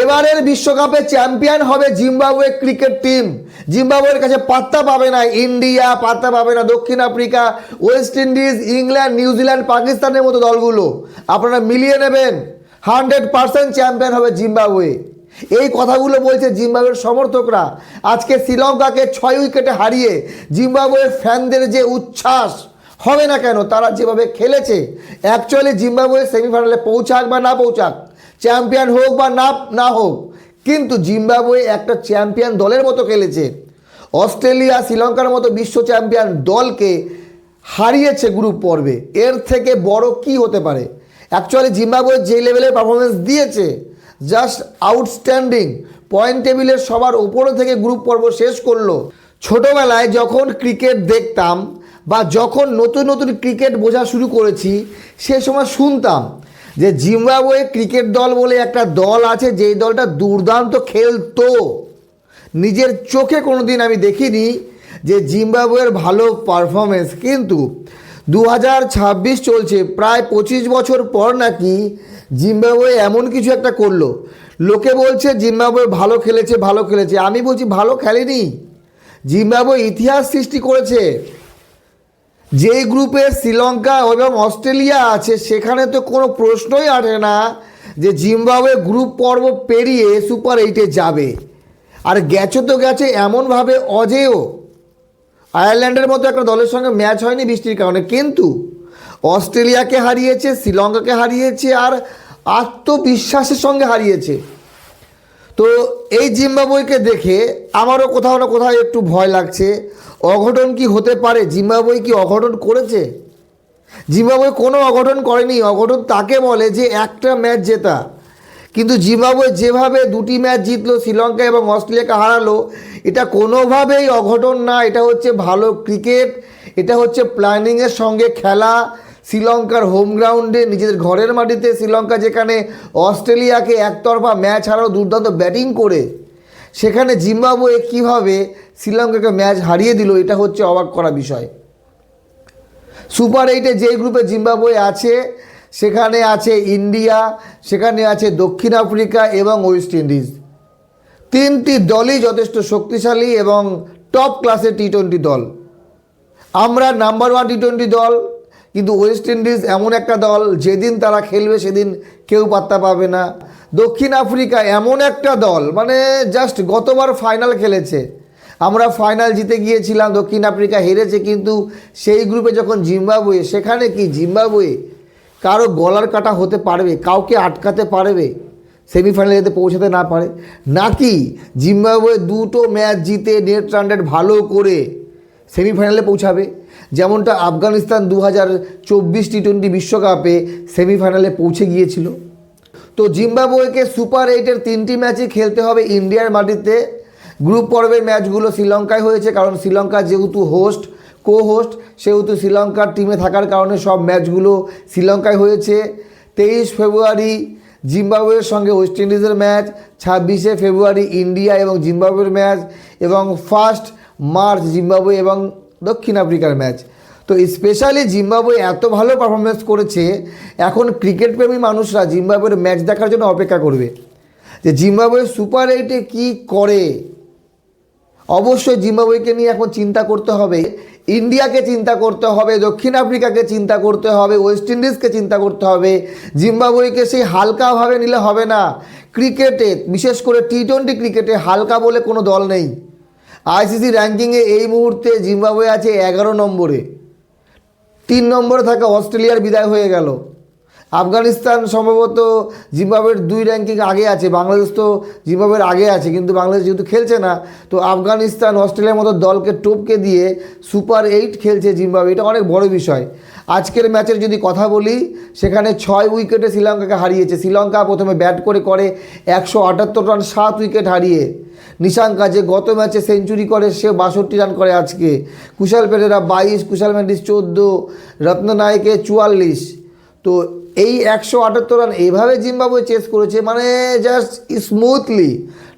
এবারের বিশ্বকাপে চ্যাম্পিয়ন হবে জিম্বাবুয়ে ক্রিকেট টিম। জিম্বাবুয়ের কাছে পাত্তা পাবে না ইন্ডিয়া, পাত্তা পাবে না দক্ষিণ Africa, West Indies, England New Zealand পাকিস্তানের মতো দলগুলো। আপনারা মিলিয়ে নেবেন। হান্ড্রেড পার্সেন্ট চ্যাম্পিয়ন হবে জিম্বাবুয়ে। এই কথাগুলো বলছে জিম্বাবুয়ের সমর্থকরা। আজকে শ্রীলঙ্কাকে ছয় উইকেটে হারিয়ে জিম্বাবুয়ের ফ্যানদের যে উচ্ছ্বাস, হবে না কেন? তারা যেভাবে খেলেছে অ্যাকচুয়ালি জিম্বাবুয়ে সেমিফাইনালে পৌঁছাক বা না পৌঁছাক চ্যাম্পিয়ন হোক বা না না হোক, কিন্তু জিম্বাবুয়ে একটা চ্যাম্পিয়ন দলের মতো খেলেছে। অস্ট্রেলিয়া, শ্রীলঙ্কার মতো বিশ্ব চ্যাম্পিয়ন দলকে হারিয়েছে গ্রুপ পর্বে। এর থেকে বড় কি হতে পারে? অ্যাকচুয়ালি জিম্বাবুয়ে যে লেভেলের পারফরমেন্স দিয়েছে জাস্ট আউটস্ট্যান্ডিং পয়েন্ট টেবিলের সবার উপরে থেকে গ্রুপ পর্ব শেষ করল। ছোটোবেলায় যখন ক্রিকেট দেখতাম বা যখন নতুন নতুন ক্রিকেট বোঝা শুরু করেছি, সে সময় শুনতাম যে জিম্বাবুয়ে ক্রিকেট দল বলে একটা দল আছে, যেই দলটা দুর্দান্ত খেলতো। নিজের চোখে কোনো দিন আমি দেখিনি যে জিম্বাবুয়ের ভালো পারফরমেন্স কিন্তু দু হাজার ছাব্বিশ চলছে, প্রায় পঁচিশ বছর পর নাকি জিম্বাবুয়ে এমন কিছু একটা করল। লোকে বলছে, জিম্বাবুয়ে ভালো খেলেছে ভালো খেলেছে। আমি বলছি, ভালো খেলেনি। জিম্বাবুয়ে ইতিহাস সৃষ্টি করেছে। যেই গ্রুপে শ্রীলঙ্কা এবং অস্ট্রেলিয়া আছে, সেখানে তো কোনো প্রশ্নই আসে না যে জিম্বাবুয়ে গ্রুপ পর্ব পেরিয়ে সুপার এইটে যাবে। আর গেছে তো গেছে এমনভাবে অজেয়। আয়ারল্যান্ডের মতো একটা দলের সঙ্গে ম্যাচ হয়নি বৃষ্টির কারণে, কিন্তু অস্ট্রেলিয়াকে হারিয়েছে, শ্রীলঙ্কাকে হারিয়েছে, আর আত্মবিশ্বাসের সঙ্গে হারিয়েছে। তো এই জিম্বাবুয়েকে দেখে আমারও কোথাও না কোথাও একটু ভয় লাগছে। অঘটন কি হতে পারে? জিম্বাবুয়ে কি অঘটন করেছে? জিম্বাবুয়ে কোনো অঘটন করেনি। অঘটন তাকে বলে যে একটা ম্যাচ জেতা। কিন্তু জিম্বাবুয়ে যেভাবে দুটি ম্যাচ জিতলো, শ্রীলঙ্কা এবং অস্ট্রেলিয়াকে হারালো, এটা কোনোভাবেই অঘটন না। এটা হচ্ছে ভালো ক্রিকেট। এটা হচ্ছে প্ল্যানিংয়ের সঙ্গে খেলা। শ্রীলঙ্কার হোম গ্রাউন্ডে নিজেদের ঘরের মাটিতে শ্রীলঙ্কা যেখানে অস্ট্রেলিয়াকে একতরফা ম্যাচ হারাও দুর্দান্ত ব্যাটিং করে, সেখানে জিম্বাবুয়ে কীভাবে শ্রীলঙ্কাকে ম্যাচ হারিয়ে দিল, এটা হচ্ছে অবাক করা বিষয়। সুপার এইটে যে গ্রুপে জিম্বাবুয়ে আছে, সেখানে আছে ইন্ডিয়া, সেখানে আছে দক্ষিণ আফ্রিকা এবং ওয়েস্ট ইন্ডিজ। তিনটি দলই যথেষ্ট শক্তিশালী এবং টপ ক্লাসের টি টোয়েন্টি দল। আমরা নাম্বার ওয়ান টি টোয়েন্টি দল কিন্তু ওয়েস্ট ইন্ডিজ এমন একটা দল, যেদিন তারা খেলবে সেদিন কেউ পাত্তা পাবে না। দক্ষিণ আফ্রিকা এমন একটা দল মানে জাস্ট গতবার ফাইনাল খেলেছে। আমরা ফাইনাল জিতে গিয়েছিলাম, দক্ষিণ আফ্রিকা হেরেছে, কিন্তু সেই গ্রুপে যখন জিম্বাবুয়ে, সেখানে কি জিম্বাবুয়ে কারও গলার কাটা হতে পারবে, কাউকে আটকাতে পারবে সেমিফাইনালে যাতে পৌঁছাতে না পারে? নাকি জিম্বাবুয়ে দুটো ম্যাচ জিতে নেট রানরেট ভালো করে সেমিফাইনালে পৌঁছাবে? যেমনটা আফগানিস্তান দু হাজার চব্বিশ টি টোয়েন্টি বিশ্বকাপে সেমিফাইনালে পৌঁছে গিয়েছিল। তো জিম্বাবুয়েকে সুপার এইটের তিনটি ম্যাচই খেলতে হবে ইন্ডিয়ার মাটিতে। গ্রুপ পর্বের ম্যাচগুলো শ্রীলঙ্কায় হয়েছে কারণ শ্রীলঙ্কা যেহেতু হোস্ট কো হোস্ট সেহেতু শ্রীলঙ্কার টিমে থাকার কারণে সব ম্যাচগুলো শ্রীলঙ্কায় হয়েছে। তেইশ ফেব্রুয়ারি জিম্বাবুয়ের সঙ্গে ওয়েস্ট ইন্ডিজের ম্যাচ, ছাব্বিশে ফেব্রুয়ারি ইন্ডিয়া এবং জিম্বাবুয়ের ম্যাচ এবং ফার্স্ট মার্চ জিম্বাবুয়ে এবং দক্ষিণ আফ্রিকার ম্যাচ। তো স্পেশালি জিম্বাবুয়ে এত ভালো পারফরমেন্স করেছে, এখন ক্রিকেট প্রেমী মানুষরা জিম্বাবুয়ের ম্যাচ দেখার জন্য অপেক্ষা করবে। যে জিম্বাবুয়ে সুপার এইটে কী করে? অবশ্যই জিম্বাবুয়েকে নিয়ে এখন চিন্তা করতে হবে। ইন্ডিয়াকে চিন্তা করতে হবে, দক্ষিণ আফ্রিকাকে চিন্তা করতে হবে, ওয়েস্ট ইন্ডিজকে চিন্তা করতে হবে। জিম্বাবুয়েকে সেই হালকাভাবে নিলে হবে না। ক্রিকেটে, বিশেষ করে টি টোয়েন্টি ক্রিকেটে হালকা বলে কোনো দল নেই। আইসিসি র্যাঙ্কিংয়ে এই মুহূর্তে জিম্বাবুয়ে আছে এগারো নম্বরে। তিন নম্বরে থাকা অস্ট্রেলিয়ার বিদায় হয়ে গেল। আফগানিস্তান সম্ভবত জিম্বাবুয়ের দুই র্যাঙ্কিং আগে আছে। বাংলাদেশ তো জিম্বাবুয়ের আগে আছে, কিন্তু বাংলাদেশ যেহেতু খেলছে না, তো আফগানিস্তান অস্ট্রেলিয়ার মতো দলকে টপকে দিয়ে সুপার এইট খেলছে জিম্বাবুয়ে। এটা অনেক বড় বিষয়। আজকের ম্যাচের যদি কথা বলি, সেখানে ছয় উইকেটে শ্রীলঙ্কাকে হারিয়েছে। শ্রীলঙ্কা প্রথমে ব্যাট করে করে একশো আটাত্তর রান, সাত উইকেট হারিয়ে। নিশাঙ্কা যে গত ম্যাচে সেঞ্চুরি করে, সে বাষট্টি রান করে আজকে। কুশাল পেরেরা বাইশ, কুশাল মেন্ডিস চোদ্দ রত্ননায়কে চুয়াল্লিশ। তো এই একশো আটাত্তর রান এইভাবে জিম্বাবুয়ে চেস করেছে মানে জাস্ট স্মুথলি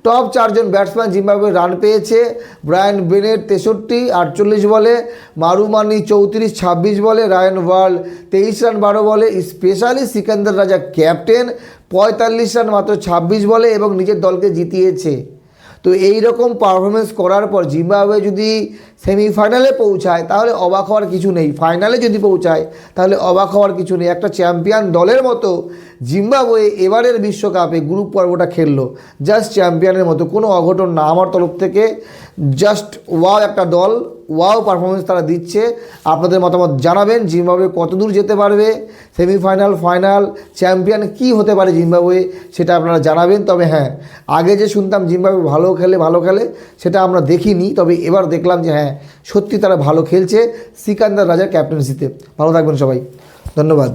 টপ চারজন ব্যাটসম্যান জিম্বাবুয়ে রান পেয়েছে। ব্রায়ান বেনের তেষট্টি, আটচল্লিশ বলে। মারুমানি চৌত্রিশ, ছাব্বিশ বলে। রায়ন ওয়ার্ল্ড তেইশ রান, বারো বলে। স্পেশালি সিকান্দার রাজা ক্যাপ্টেন, পঁয়তাল্লিশ রান মাত্র ছাব্বিশ বলে এবং নিজের দলকে জিতিয়েছে। তো এই রকম পারফরমেন্স করার পর জিম্বাবুয়ে যদি সেমিফাইনালে পৌঁছায়, তাহলে অবাক হওয়ার কিছু নেই। ফাইনালে যদি পৌঁছায়, তাহলে অবাক হওয়ার কিছু নেই। একটা চ্যাম্পিয়ন দলের মতো জিম্বাবুয়ে এবারের বিশ্বকাপে গ্রুপ পর্বটা খেললো। জাস্ট চ্যাম্পিয়নের মতো। কোনো অঘটন না। আমার তরফ থেকে জাস্ট ওয়াও একটা দল। ওয়াও পারফরমেন্স তারা দিচ্ছে। আপনাদের মতামত জানাবেন, জিম্বাবুয়ে কত দূর যেতে পারবে? সেমিফাইনাল ফাইনাল চ্যাম্পিয়ন কি হতে পারে জিম্বাবুয়ে সেটা আপনারা জানাবেন। তবে হ্যাঁ আগে যে শুনতাম জিম্বাবুয়ে ভালো খেলে ভালো খেলে, সেটা আমরা দেখিনি। তবে এবার দেখলাম যে হ্যাঁ সত্যি তারা ভালো খেলছে সিকান্দার রাজার ক্যাপ্টেন্সিতে ভালো থাকবেন সবাই। ধন্যবাদ।